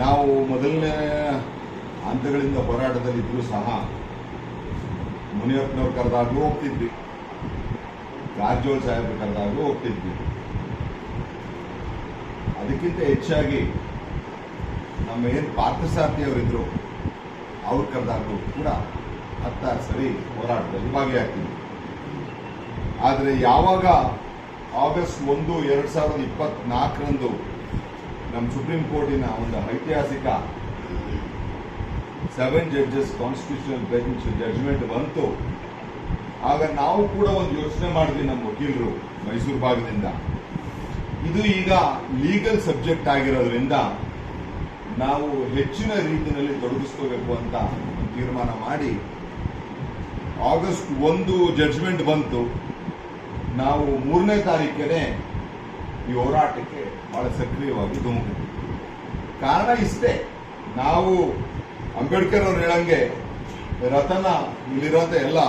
ನಾವು ಮೊದಲನೇ ಹಂತಗಳಿಂದ ಹೋರಾಟದಲ್ಲಿದ್ದರೂ ಸಹ ಮುನಿಯಪ್ಪನವ್ರು ಕರೆದಾಗಲೂ ಹೋಗ್ತಿದ್ವಿ. ಕಾರಜೋಳ ಸಾಹೇಬ್ರು ಕರೆದಾಗಲೂ ಹೋಗ್ತಿದ್ವಿ. ಅದಕ್ಕಿಂತ ಹೆಚ್ಚಾಗಿ ನಮ್ಮ ಏನು ಪಾರ್ಥಸಾರ್ಥಿಯವರಿದ್ರು, ಅವ್ರು ಕರೆದಾಗಲೂ ಕೂಡ ಹತ್ತಾರು ಸರಿ ಹೋರಾಟದಲ್ಲಿ ಭಾಗಿಯಾಗ್ತಿದ್ವಿ. ಆದರೆ ಯಾವಾಗ ಆಗಸ್ಟ್ ಒಂದು, ಎರಡು ಸಾವಿರದ ಇಪ್ಪತ್ನಾಲ್ಕರಂದು ನಮ್ಮ ಸುಪ್ರೀಂ ಕೋರ್ಟಿನ ಒಂದು ಐತಿಹಾಸಿಕ seven judges constitutional bench judgement ಬಂತು. ಆಗ ನಾವು ಕೂಡ ಒಂದು ಯೋಚನೆ ಮಾಡಿದ್ವಿ ನಮ್ಮ ವಕೀಲರು ಮೈಸೂರು ಭಾಗದಿಂದ. ಇದು ಈಗ ಲೀಗಲ್ ಸಬ್ಜೆಕ್ಟ್ ಆಗಿರೋದ್ರಿಂದ ನಾವು ಹೆಚ್ಚಿನ ರೀತಿಯಲ್ಲಿ ತೊಡಗಿಸ್ಕೋಬೇಕು ಅಂತ ತೀರ್ಮಾನ ಮಾಡಿ ಆಗಸ್ಟ್ ಒಂದು ಜಡ್ಜ್ಮೆಂಟ್ ಬಂತು. ನಾವು ಮೂರನೇ ತಾರೀಕನೇ ಈ ಹೋರಾಟಕ್ಕೆ ಬಹಳ ಸಕ್ರಿಯವಾಗಿ ಧುಮುಕಿದ್ವಿ ಕಾರಣ ಇಷ್ಟೇ. ನಾವು ಅಂಬೇಡ್ಕರ್ ಅವ್ರು ಹೇಳಂಗೆ ರತನ ಇಲ್ಲಿರೋಂಥ ಎಲ್ಲ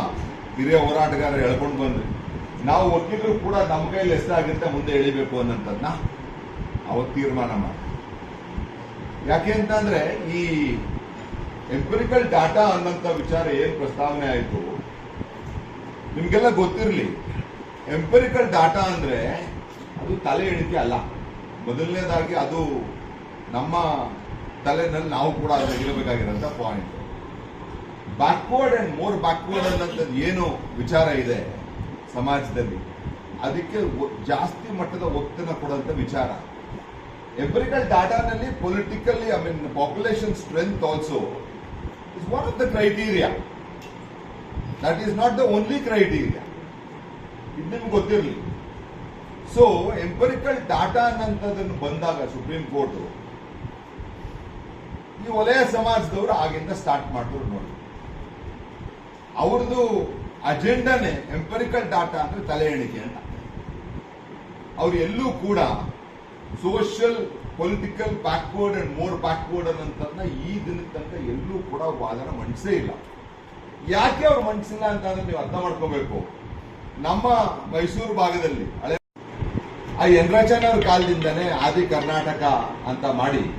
ಹಿರಿಯ ಹೋರಾಟಗಾರರು ಹೇಳ್ಕೊಂಡು ಬಂದ್ರಿ. ನಾವು ವಕೀಲರು ಕೂಡ ನಮ್ಮ ಕೈಲಿ ಎಷ್ಟಾಗುತ್ತೆ ಮುಂದೆ ಎಳಿಬೇಕು ಅನ್ನೋಂಥದ್ದನ್ನ ಅವತ್ತು ತೀರ್ಮಾನ ಮಾಡಿ ಯಾಕೆ ಅಂತಂದ್ರೆ ಈ ಎಂಪಿರಿಕಲ್ ಡಾಟಾ ಅನ್ನೋಂಥ ವಿಚಾರ ಏನ್ ಪ್ರಸ್ತಾವನೆ ಆಯಿತು? ನಿಮ್ಗೆಲ್ಲ ಗೊತ್ತಿರಲಿ. ಎಂಪಿರಿಕಲ್ ಡಾಟಾ ಅಂದ್ರೆ ಅದು ತಲೆ ಎಣಿಕೆ ಅಲ್ಲ. ಮೊದಲನೇದಾಗಿ ಅದು ನಮ್ಮ ತಲೆನಲ್ಲಿ ನಾವು ಕೂಡ ಅದನ್ನ ಇರಬೇಕಾಗಿರೋಂಥ point backward and more backward ಅನ್ನೋಂಥದ್ದು ಏನು ವಿಚಾರ ಇದೆ ಸಮಾಜದಲ್ಲಿ? ಅದಕ್ಕೆ ಜಾಸ್ತಿ ಮಟ್ಟದ ಒತ್ತನ್ನು ಕೊಡುವಂಥ ವಿಚಾರ. Empirical ಡಾಟಾನಲ್ಲಿ politically I mean population strength also is one of the criteria that is not the only criteria ಇದು ನಿಮ್ಗೆ ಗೊತ್ತಿರಲಿ. ಸೊ ಎಂಪರಿಕಲ್ ಡಾಟಾ ಅನ್ನಂಥದ್ದನ್ನು ಬಂದಾಗ ಸುಪ್ರೀಂ ಕೋರ್ಟ್ ಈ ವಲಯ ಸಮಾಜದವರು ಆಗಿಂದ ಸ್ಟಾರ್ಟ್ ಮಾಡಿದ್ರು ನೋಡಿ. ಅವ್ರದ್ದು ಅಜೆಂಡಾನೇ ಎಂಪರಿಕಲ್ ಡಾಟಾ ಅಂದ್ರೆ ತಲೆ ಎಣಿಕೆ ಅಂತ. ಅವ್ರು ಎಲ್ಲೂ ಕೂಡ social political backward and more backward ಅನ್ನೋಂಥದ್ದನ್ನ ಈ ದಿನದ ಎಲ್ಲೂ ಕೂಡ ವಾದನ ಮಂಡಿಸೇ ಇಲ್ಲ. ಯಾಕೆ ಅವ್ರು ಮಂಡಿಸಿಲ್ಲ ಅಂತಂದ್ರೆ ನೀವು ಅರ್ಥ ಮಾಡ್ಕೋಬೇಕು. ನಮ್ಮ ಮೈಸೂರು ಭಾಗದಲ್ಲಿ ಹಳೆ ಆ ಯಂದ್ರಾಚಾರ್ಯವ್ರ ಕಾಲದಿಂದನೇ ಆದಿ ಕರ್ನಾಟಕ ಅಂತ ಮಾಡಿ,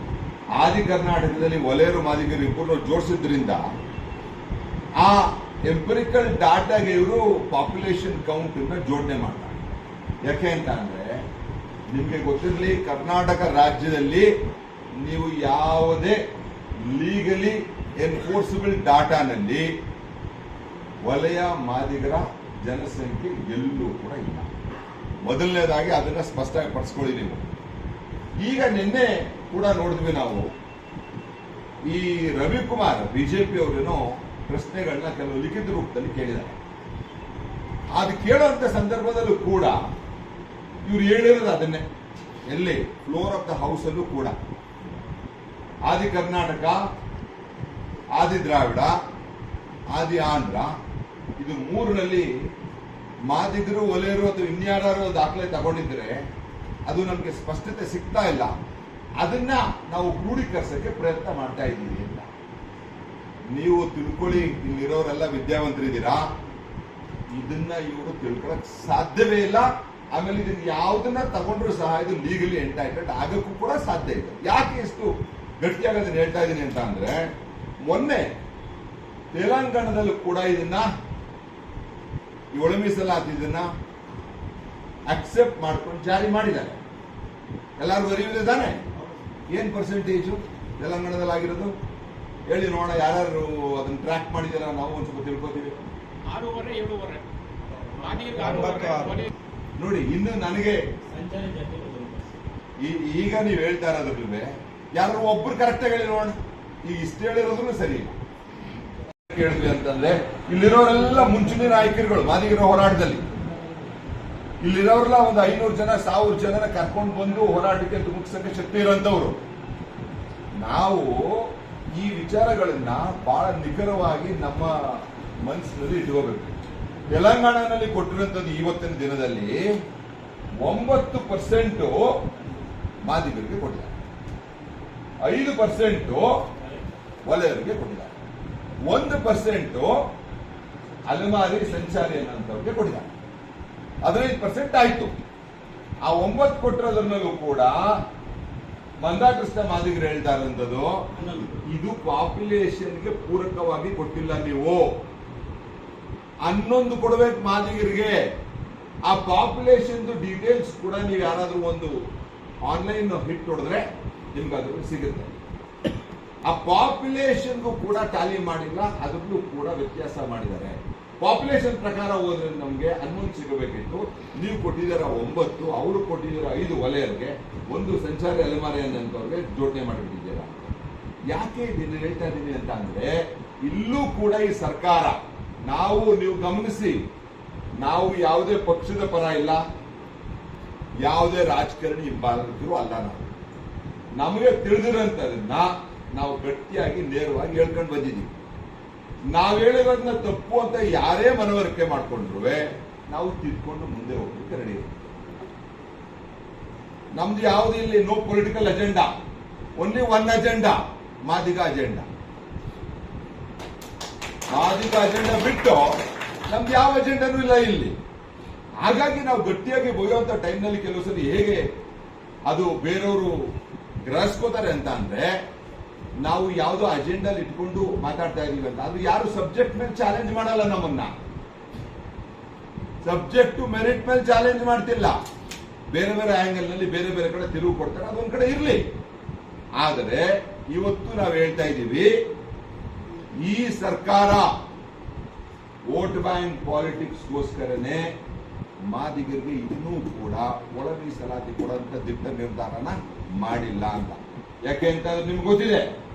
ಆದಿ ಕರ್ನಾಟಕದಲ್ಲಿ ಒಲೆಯರು ಮಾದಿಗರು ಇಬ್ಬರು ಜೋಡಿಸಿದ್ರಿಂದ ಆ ಎಂಪರಿಕಲ್ ಡಾಟಾಗೆ ಇವರು ಪಾಪ್ಯುಲೇಷನ್ ಕೌಂಟ್ ಇಂದ ಜೋಡಣೆ ಮಾಡ್ತಾರೆ. ಯಾಕೆ ಅಂತ ಅಂದ್ರೆ, ನಿಮ್ಗೆ ಗೊತ್ತಿರಲಿ ಕರ್ನಾಟಕ ರಾಜ್ಯದಲ್ಲಿ ನೀವು ಯಾವುದೇ ಲೀಗಲಿ ಎನ್ಫೋರ್ಸಬಲ್ ಡಾಟಾನಲ್ಲಿ ವಲಯ ಮಾದಿಗರ ಜನಸಂಖ್ಯೆ ಎಲ್ಲೂ ಕೂಡ ಇಲ್ಲ. ಮೊದಲನೇದಾಗಿ ಅದನ್ನ ಸ್ಪಷ್ಟವಾಗಿ ಪಡಿಸ್ಕೊಳ್ಳಿ ನೀವು. ಈಗ ನಿನ್ನೆ ಕೂಡ ನೋಡಿದ್ವಿ ನಾವು. ಈ ರವಿಕುಮಾರ್, ಬಿಜೆಪಿ ಅವರೇನೋ ಪ್ರಶ್ನೆಗಳನ್ನ ಕೆಲವು ಲಿಖಿತ ರೂಪದಲ್ಲಿ ಕೇಳಿದ್ದಾರೆ. ಅದು ಕೇಳುವಂತ ಸಂದರ್ಭದಲ್ಲೂ ಕೂಡ ಇವ್ರು ಹೇಳಿರೋದು ಅದನ್ನೇ. ಎಲ್ಲಿ? ಫ್ಲೋರ್ ಆಫ್ ದ ಹೌಸ್ ಅಲ್ಲೂ ಕೂಡ. ಆದಿ ಕರ್ನಾಟಕ, ಆದಿ ದ್ರಾವಿಡ, ಆದಿ ಆಂಧ್ರ, ಇದು ಮೂರರಲ್ಲಿ ಮಾದಿಗರು, ಒಲೆಯರು ಅಥವಾ ಇನ್ಯಾರು ದಾಖಲೆ ತಗೊಂಡಿದ್ರೆ ಅದು ನಮಗೆ ಸ್ಪಷ್ಟತೆ ಸಿಗ್ತಾ ಇಲ್ಲ. ಅದನ್ನ ನಾವು ಕ್ರೋಢೀಕರಿಸಕ್ಕೆ ಪ್ರಯತ್ನ ಮಾಡ್ತಾ ಇದ್ದೀವಿ ಅಂತ. ನೀವು ತಿಳ್ಕೊಳ್ಳಿ, ಇಲ್ಲಿರೋರೆಲ್ಲ ವಿದ್ಯಾವಂತರಿದ್ದೀರಾ? ಇದನ್ನ ಇವರು ತಿಳ್ಕೊಳಕ್ ಸಾಧ್ಯವೇ ಇಲ್ಲ. ಆಮೇಲೆ ಇದನ್ನ ಯಾವ್ದನ್ನ ತಗೊಂಡ್ರು ಸಹ ಇದು ಲೀಗಲಿ ಎಂಟೈಟೆಡ್ ಆಗಕ್ಕೂ ಕೂಡ ಸಾಧ್ಯ ಇದೆ ಯಾಕೆ ಇಷ್ಟು ಗಟ್ಟಿಯಾಗಿ ಅದನ್ನ ಹೇಳ್ತಾ ಇದ್ದೀನಿ ಅಂತ ಅಂದ್ರೆ, ಮೊನ್ನೆ ತೆಲಂಗಾಣದಲ್ಲೂ ಕೂಡ ಇದನ್ನ ಈ ಒಳ ಮೀಸಲಾತಿ ಇದನ್ನ ಅಕ್ಸೆಪ್ಟ್ ಮಾಡ್ಕೊಂಡು ಜಾರಿ ಮಾಡಿದ್ದಾರೆ. ಎಲ್ಲರಿಗೂ ಅರಿವಿದೆ ತಾನೆ ಏನ್ ಪರ್ಸೆಂಟೇಜು ತೆಲಂಗಾಣದಲ್ಲಿ ಆಗಿರೋದು ಹೇಳಿ ನೋಡೋಣ ಯಾರು ಅದನ್ನ ಟ್ರ್ಯಾಕ್ ಮಾಡಿದಾರ ನಾವು ಒಂದ್ ಸ್ವಲ್ಪ ತಿಳ್ಕೊತೀವಿ. ನೋಡಿ ಇನ್ನು ನನಗೆ ಈ- ಈಗ ನೀವು ಹೇಳ್ತಾ ಇರೋದ್ರೆ ಯಾರು ಒಬ್ರು ಕರೆಕ್ಟ್ ಹೇಳಿ ನೋಡೋಣ. ಈಗ ಇಷ್ಟು ಹೇಳಿರೋದ್ರು ಸರಿ. ಇಲ್ಲ ಕೇಳಿದ್ವಿ ಅಂತಂದ್ರೆ, ಇಲ್ಲಿರೋರೆಲ್ಲ ಮುಂಚೂಣಿ ನಾಯಕರುಗಳು, ಮಾದಿಗರ ಹೋರಾಟದಲ್ಲಿ. ಇಲ್ಲಿರೋರೆಲ್ಲ ಒಂದು ಐನೂರು ಜನ, ಸಾವಿರ ಜನನ ಕರ್ಕೊಂಡು ಬಂದು ಹೋರಾಟಕ್ಕೆ ತುಮುಕ್ಸಕ್ಕೆ ಶಕ್ತಿ ಇರೋಂಥವ್ರು ನಾವು ಈ ವಿಚಾರಗಳನ್ನ ಬಹಳ ನಿಖರವಾಗಿ ನಮ್ಮ ಮನಸ್ಸಿನಲ್ಲಿ ಇಟ್ಕೋಬೇಕು. ತೆಲಂಗಾಣದಲ್ಲಿ ಕೊಟ್ಟಿರುವಂತದ್ದು ಇವತ್ತಿನ ದಿನದಲ್ಲಿ ಒಂಬತ್ತು ಪರ್ಸೆಂಟ್ ಮಾದಿಗರಿಗೆ ಕೊಟ್ಟಿದ್ದಾರೆ. ಐದು ಪರ್ಸೆಂಟ್ ವಲಯರಿಗೆ ಕೊಟ್ಟಿದ್ದಾರೆ. ಒಂದು ಪರ್ಸೆಂಟ್ ಅಲೆಮಾರಿ ಸಂಚಾರಿ ಅನ್ನೋಂಥವ್ರಿಗೆ ಕೊಟ್ಟಿದ್ದಾರೆ. ಹದಿನೈದು ಪರ್ಸೆಂಟ್ ಆಯ್ತು. ಆ ಒಂಬತ್ತು ಕೊಟ್ಟಿರೋದ್ರಲ್ಲೂ ಕೂಡ ಮಂದಾಕೃಷ್ಣ ಮಾದಿಗರು ಹೇಳ್ತಾ ಇರೋಂಥದ್ದು ಇದು ಪಾಪ್ಯುಲೇಷನ್ಗೆ ಪೂರಕವಾಗಿ ಕೊಟ್ಟಿಲ್ಲ ನೀವು. ಹನ್ನೊಂದು ಕೊಡಬೇಕು ಮಾದಿಗರಿಗೆ. ಆ ಪಾಪ್ಯುಲೇಷನ್ ಡೀಟೇಲ್ಸ್ ಕೂಡ ನೀವು ಯಾರಾದ್ರೂ ಒಂದು ಆನ್ಲೈನ್ ಹಿಟ್ ಹೊಡೆದ್ರೆ ನಿಮ್ಗೆ ಅದ್ರ ಸಿಗುತ್ತೆ. ಆ ಪಾಪ್ಯುಲೇಷನ್ಗೂ ಕೂಡ ಟ್ಯಾಲಿ ಮಾಡಿಲ್ಲ, ಅದಕ್ಕೂ ಕೂಡ ವ್ಯತ್ಯಾಸ ಮಾಡಿದ್ದಾರೆ. ಪಾಪ್ಯುಲೇಷನ್ ಪ್ರಕಾರ ಹೋದ್ರೆ ನಮಗೆ ಹನ್ನೊಂದು ಸಿಗಬೇಕಿತ್ತು. ನೀವು ಕೊಟ್ಟಿದ್ದೀರ ಒಂಬತ್ತು, ಅವರು ಕೊಟ್ಟಿದ್ದೀರ ಐದು ವಲಯರಿಗೆ ಒಂದು ಸಂಚಾರಿ ಅಲೆಮಾರಿ ಅನ್ನೋರ್ಗೆ ಜೋಡಣೆ ಮಾಡಿಬಿಟ್ಟಿದ್ದೀರಾ. ಯಾಕೆ ಇದನ್ನು ಹೇಳ್ತಾ ಇದ್ದೀನಿ ಅಂತ ಅಂದ್ರೆ, ಇಲ್ಲೂ ಕೂಡ ಈ ಸರ್ಕಾರ, ನಾವು ನೀವು ಗಮನಿಸಿ, ನಾವು ಯಾವುದೇ ಪಕ್ಷದ ಪರ ಇಲ್ಲ, ಯಾವುದೇ ರಾಜಕಾರಣಿ ಹಿಂಬಾಲಕರು ಅಲ್ಲ ನಾವು. ನಮಗೆ ತಿಳಿದಿರೋಂಥದನ್ನ ನಾವು ಗಟ್ಟಿಯಾಗಿ, ನೇರವಾಗಿ ಹೇಳ್ಕೊಂಡು ಬಂದಿದ್ದೀವಿ. ನಾವು ಹೇಳಿರೋದನ್ನ ತಪ್ಪು ಅಂತ ಯಾರೇ ಮನವರಿಕೆ ಮಾಡಿಕೊಂಡ್ರು ನಾವು ತಿದ್ಕೊಂಡು ಮುಂದೆ ಹೋಗ್ಲಿಕ್ಕೆ ರೆಡಿ ನಮ್ದು ಯಾವ್ದು ಇಲ್ಲಿ? No political agenda only one agenda Madiga agenda Madiga agenda ಬಿಟ್ಟು ನಮ್ದು ಯಾವ ಅಜೆಂಡಾನೂ ಇಲ್ಲ ಇಲ್ಲಿ. ಹಾಗಾಗಿ ನಾವು ಗಟ್ಟಿಯಾಗಿ ಬೊಯ್ಯುವಂತ ಟೈಮ್ನಲ್ಲಿ ಕೆಲವು ಸರಿ ಹೇಗೆ ಅದು ಬೇರೆಯವರು ಗ್ರಹಿಸ್ಕೋತಾರೆ ಅಂತ ಅಂದ್ರೆ ನಾವು ಯಾವುದೋ ಅಜೆಂಡಲ್ಲಿ ಇಟ್ಕೊಂಡು ಮಾತಾಡ್ತಾ ಇದೀವಿ ಅಂತ. ಅದು ಯಾರು ಸಬ್ಜೆಕ್ಟ್ ಮೇಲೆ ಚಾಲೆಂಜ್ ಮಾಡಲ್ಲ ನಮ್ಮನ್ನ. ಸಬ್ಜೆಕ್ಟ್ ಮೆರಿಟ್ ಮೇಲೆ ಚಾಲೆಂಜ್ ಮಾಡ್ತಿಲ್ಲ. ಬೇರೆ ಬೇರೆ ಆಂಗಲ್ನಲ್ಲಿ ಬೇರೆ ಬೇರೆ ಕಡೆ ತಿರುವು ಕೊಡ್ತಾರೆ. ಅದೊಂದ್ ಕಡೆ ಇರಲಿ. ಆದರೆ ಇವತ್ತು ನಾವು ಹೇಳ್ತಾ ಇದ್ದೀವಿ ಈ ಸರ್ಕಾರ ವೋಟ್ ಬ್ಯಾಂಕ್ ಪಾಲಿಟಿಕ್ಸ್ಗೋಸ್ಕರನೇ ಮಾದಿಗರಿಗೆ ಇನ್ನೂ ಕೂಡ ಒಳ ಮೀಸಲಾತಿ ಕೊಡುವಂತ ದಿಟ್ಟ ನಿರ್ಧಾರನ ಮಾಡಿಲ್ಲ ಅಂತ. ಯಾಕೆ ಅಂತ ನಿಮ್ಗೆ ಗೊತ್ತಿದೆ?